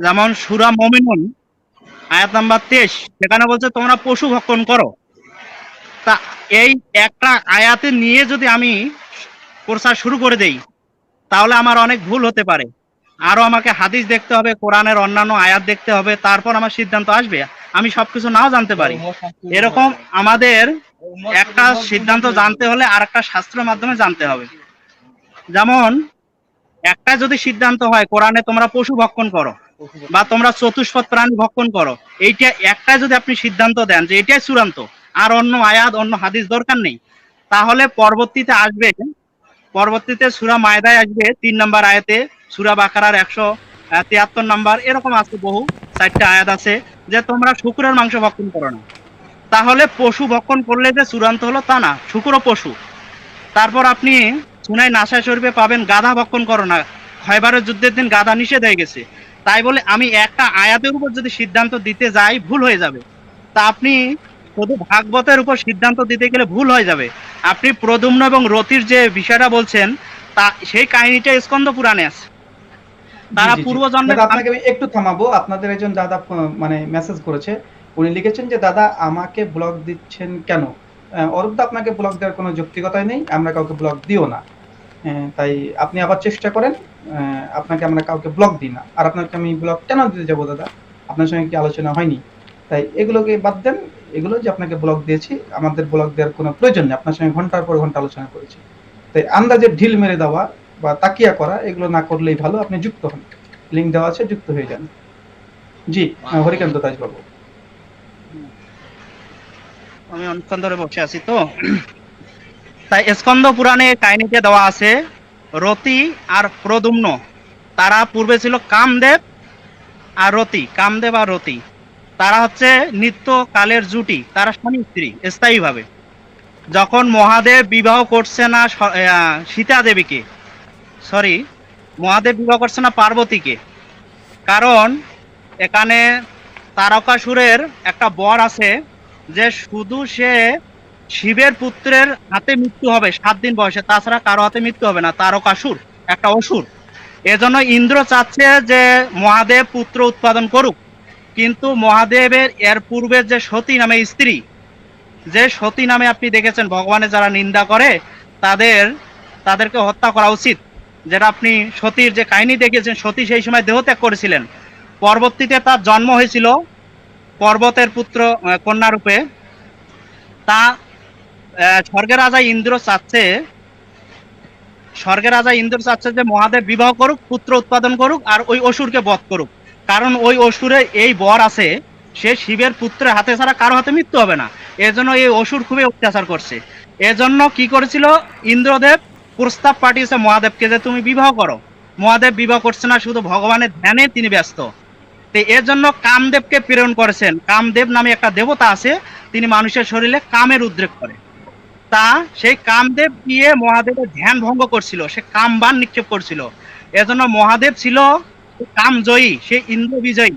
যেমন সুরা মমিনুন, আয়াত নাম্বার তেইশ, সেখানে বলছে, তোমরা পশু ভক্ষণ করো। তা এই একটা আয়াতে নিয়ে যদি আমি প্রচার শুরু করে দেই, তাহলে আমার অনেক ভুল হতে পারে। আরও আমাকে হাদিস দেখতে হবে, কোরআনের অন্যান্য আয়াত দেখতে হবে, তারপর আমার সিদ্ধান্ত আসবে। আমি সবকিছু নাও জানতে পারি। এরকম আমাদের একটা সিদ্ধান্ত জানতে হলে আর একটা শাস্ত্রের মাধ্যমে জানতে হবে। যেমন, একটা যদি সিদ্ধান্ত হয়, কোরআনে তোমরা পশু ভক্ষণ করো। বা তোমরা চতুষ্পদ প্রাণী ভক্ষণ করো। এইটা একটা যদি আপনি সিদ্ধান্ত দেন যে এটাই চূড়ান্ত, আর অন্য আয়াত, অন্য হাদিস দরকার নেই। তাহলে পরবর্তীতে আসবে, পরবর্তীতে সুরা মায়দায় আসবে, তিন নম্বর আয়াতে, সুরা বাকারার একশো তিয়াত্তর নাম্বার, এরকম আছে বহু, চারটা আয়াত আছে, যে তোমরা শুকুরের মাংস ভক্ষণ করো না। তাহলে পশু ভক্ষণ করলে যে চূড়ান্ত হলো তা না শুকুরও পশু। তারপর আপনি সুনাই নাসায় শরীফে পাবেন গাধা ভক্ষণ করো না। খয়বারের যুদ্ধের দিন গাধা নিষেধ হয়ে গেছে। তাই বলে আমি একটা আয়াতের উপর যদি সিদ্ধান্ত দিতে যাই ভুল হয়ে যাবে। তা আপনি শুধু ভাগবতের উপর সিদ্ধান্ত দিতে গেলে ভুল হয়ে যাবে। আপনি প্রদুম্ন এবং রতির যে বিষয়টা বলছেন তা সেই কাহিনীটা স্কন্দ পুরাণে আছে। তারা। পূর্বজন্মে আপনাকে একটু থামাবো। আপনাদের একজন দাদা মানে মেসেজ করেছে। উনি লিখেছেন যে দাদা আমাকে ব্লক দিচ্ছেন কেন? আহ, অরূপ আপনাকে ব্লক দেওয়ার কোনো যৌক্তিকতাই নেই। আমরা কাউকে ব্লক দিও না। তাই আপনি আবার চেষ্টা করেন আপনাকে আমরা কাউকে ব্লক দিই না। আর আপনাকে আমি ব্লক কেন দিতে যাব, দাদা? আপনার সঙ্গে কি আলোচনা হয়নি? তাই এগুলোকে বাদ দেন, এগুলো যে আপনাকে ব্লক দিয়েছি, আমাদের ব্লক দেওয়ার কোনো প্রয়োজন নেই। আপনার সঙ্গে ঘণ্টার পর ঘণ্টা আলোচনা করেছি। তাই আন্দাজে ঢিল মেরে দেওয়া বা তাকিয়া করা, এগুলো না করলেই ভালো, আপনি যুক্ত হন। লিঙ্ক দেওয়া আছে, যুক্ত হয়ে যান। জি হরিকান্ত দাস বাবু আমি অনেকক্ষণ ধরে বসে আছি তো। তাই স্কন্দ পুরাণে কাহিনীতে দেওয়া আছে, রতি আর প্রদুম্ন তারা পূর্বে ছিল কামদেব আর রতি, কামদেব আর রতি। তারা হচ্ছে নিত্য কালের জুটি, তারা স্বামী স্ত্রী, স্থায়ীভাবে। যখন মহাদেব বিবাহ করছে না সীতা দেবীকে সরি মহাদেব বিবাহ করছে না পার্বতীকে, কারণ এখানে তারকাসুরের একটা বর আছে যে শুধু সে শিবের পুত্রের হাতে মৃত্যু হবে সাত দিন বয়সে। তাছাড়া কারও হাতে মৃত্যু হবে না তারকাসুর একটা অসুর। এজন্য ইন্দ্র চাচ্ছে যে মহাদেব পুত্র উৎপাদন করুক। কিন্তু মহাদেবের এর পূর্বের যে সতী নামে স্ত্রী যে সতী নামে আপনি দেখেছেন ভগবানের যারা নিন্দা করে তাদের তাদেরকে হত্যা করা উচিত। যেটা আপনি সতীর যে কাহিনী দেখেছেন সতী সেই সময় দেহত্যাগ করেছিলেন। পরবর্তীতে তার জন্ম হয়েছিল পর্বতের পুত্র আহ, কন্যা রূপে। তা স্বর্গের রাজা ইন্দ্র চাচ্ছে স্বর্গের রাজা ইন্দ্র চাচ্ছে যে মহাদেব বিবাহ করুক, পুত্র উৎপাদন করুক, আর ওই অসুরকে বধ করুক। কারণ ওই অসুরে এই বর আছে, সে শিবের পুত্রের হাতে ছাড়া কারও হাতে মৃত্যু হবে না। এজন্য এই অসুর খুবই অত্যাচার করছে। এজন্য কি করেছিল? ইন্দ্রদেব প্রস্তাব পাঠিয়েছে মহাদেবকে যে তুমি বিবাহ করো। মহাদেব বিবাহ করছে না, শুধু ভগবানের ধ্যানে তিনি ব্যস্ত। তো এর জন্য কামদেবকে প্রেরণ করেছেন। কামদেব নামে একটা দেবতা আছে, তিনি মানুষের শরীরে কামের উদ্রেক করে। তা সেই কামদেব গিয়ে মহাদেবের ধ্যান ভঙ্গ করছিল, সে কামবান নিক্ষেপ করছিল। এজন্য মহাদেব ছিল কামজয়ী সে ইন্দ্র বিজয়ী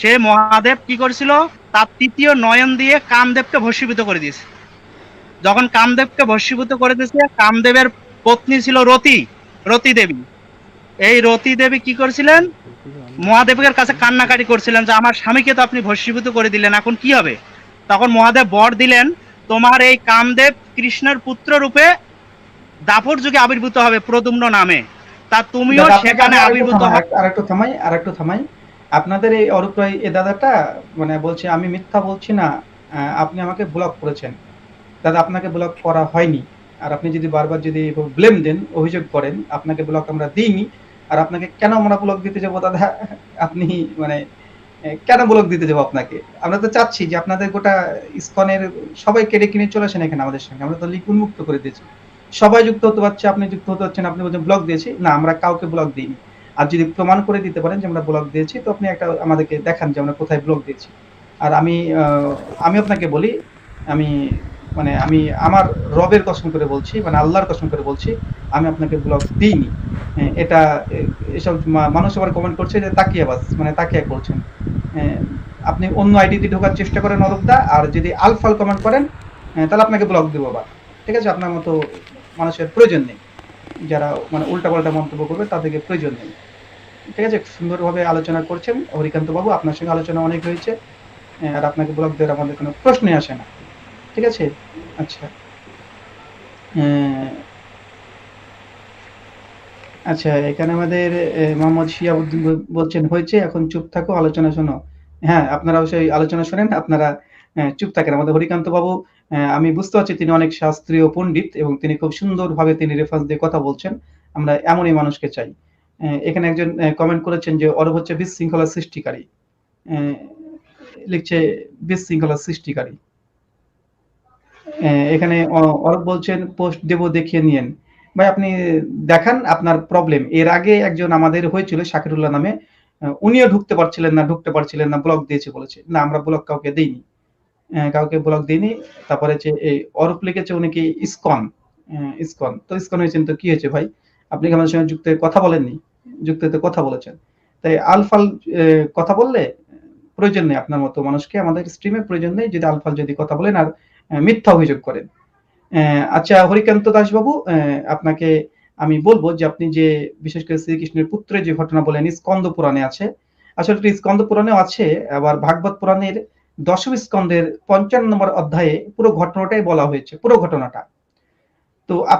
সে মহাদেব কি করেছিল? তার তৃতীয় নয়ন দিয়ে কামদেবকে ভস্মীভূত করে দিয়েছে। যখন কামদেবকে ভস্মীভূত করে দিয়েছে, কামদেবের পত্নী ছিল রতি রতি দেবী। এই রতি দেবী কি করেছিলেন? মহাদেবের কাছে কান্নাকাটি করছিলেন যে, আমার স্বামীকে তো আপনি ভস্মীভূত করে দিলেন, এখন কি হবে? তখন মহাদেব বর দিলেন তোমার এই কামদেব কৃষ্ণের পুত্র রূপে দাপর যুগে আবির্ভূত হবে প্রদুম্ন নামে। তা তুমিও সেখানে আমি আবির্ভূত আরেকটু হবে থামাই, আরেকটু থামাই থামাই। আপনাদের এই অরূপ রায় এই দাদাটা মানে বলছে আমি মিথ্যা বলছি না আপনি আমাকে ব্লক করেছেন। দাদা আপনাকে ব্লক করা হয়নি। আর আপনি যদি বারবার যদি ব্লেম দেন অভিযোগ করেন আপনাকে ব্লক আমরা দিইনি। আর আপনাকে কেন আমরা ব্লক দিতে যাব দাদা? আপনি মানে এ, কেন ব্লক দিতে যাব আপনাকে? আমরা তো চাচ্ছি যে আপনাদের গোটা ইসকনের সবাই কেড়ে কিনে চলে আসেন এখানে আমাদের সঙ্গে। আমরা তো লিক উন্মুক্ত করে দিয়েছি। সবাই যুক্ত হতে পারছে, আপনি যুক্ত হতে পারছেন, আপনি বলছেন ব্লক দিয়েছি। না, আমরা কাউকে ব্লক দিইনি। আর যদি প্রমাণ করে দিতে পারেন যে আমরা ব্লক দিয়েছি, তো আপনি একটা আমাদেরকে দেখান যে আমরা কোথায় ব্লক দিয়েছি। আর আমি আমি আপনাকে বলি, আমি মানে আমি আমার রবের কসম করে বলছি মানে আল্লাহর কসম করে বলছি, আমি আপনাকে ব্লগ দিইনি। এটা এসব মানুষ আবার কমেন্ট করছে যে তাকিয়া বাস মানে তাকিয়া করছেন। আপনি অন্য আইডিতে ঢোকার চেষ্টা করেন অরূপদা আর যদি আলফাল কমেন্ট করেন তাহলে আপনাকে ব্লক দেবো আবার। ঠিক আছে? আপনার মতো মানুষের প্রয়োজন নেই। যারা মানে উল্টাপাল্টা মন্তব্য করবে তাদেরকে প্রয়োজন নেই। ঠিক আছে? সুন্দরভাবে আলোচনা করছেন হরিকান্ত বাবু, আপনার সঙ্গে আলোচনা অনেক হয়েছে। আর আপনাকে ব্লগ দেওয়ার আমাদের কোনো প্রশ্নই আসে না। ঠিক আছে? আচ্ছা। আহ, আচ্ছা এখানে আমাদের মোহাম্মদ শিয়াবুদ্দিন বলছেন হয়েছে এখন চুপ থাকো আলোচনা শোনো। হ্যাঁ আপনারা অবশ্যই আলোচনা শোনেন আপনারা চুপ থাকেন। আমাদের হরিকান্ত বাবু আমি বুঝতে পারছি তিনি অনেক শাস্ত্রীয় পণ্ডিত এবং তিনি খুব সুন্দরভাবে তিনি রেফারেন্স দিয়ে কথা বলছেন। আমরা এমনই মানুষকে চাই। এখানে একজন কমেন্ট করেছেন যে অরব হচ্ছে বিশৃঙ্খলার সৃষ্টিকারী। লিখছে বিশৃঙ্খলার সৃষ্টিকারী। এখানে অরব বলছেন, পোস্ট দেব, দেখিয়ে নিয়েন। ভাই, আপনি দেখান আপনার প্রবলেম। এর আগে একজন আমাদের হয়েছিল, শাকিরুল্লাহ নামে। উনিও ঢুকতে পারছিলেন না, ঢুকতে পারছিলেন না ব্লক দিয়েছে বলেছে। না, আমরা ব্লক কাউকে দেইনি। কাউকে ব্লক দিইনি। তারপরে যে এই অরূপ লিখেছে উনি কি, ইসকন। ইসকন। তো ইসকন হয়েছেন, তো কি হয়েছে ভাই? আপনি আমাদের সঙ্গে যুক্ত কথা বলেননি? যুক্ত কথা বলেছেন। তাই আলফাল কথা বললে প্রয়োজন নেই আপনার মতো মানুষকে। আমাদের স্ট্রিমে প্রয়োজন নেই যদি আলফাল যদি কথা বলেন, আর মিথ্যা অভিযোগ করেন। আচ্ছা হরিকান্ত দাসবাবু আপনাকে আমি বলব যে আপনি যে বিশেষ করে শ্রীকৃষ্ণের পুত্রের যে ঘটনা বলেন স্কন্দ পুরাণে আছে। আসলে স্কন্দ পুরাণেও আছে, আবার ভাগবত পুরাণের দশম স্কন্দের পঞ্চান্ন নম্বর অধ্যায়ে পুরো ঘটনাটাই বলা হয়েছে, পুরো ঘটনাটা। তো আপ-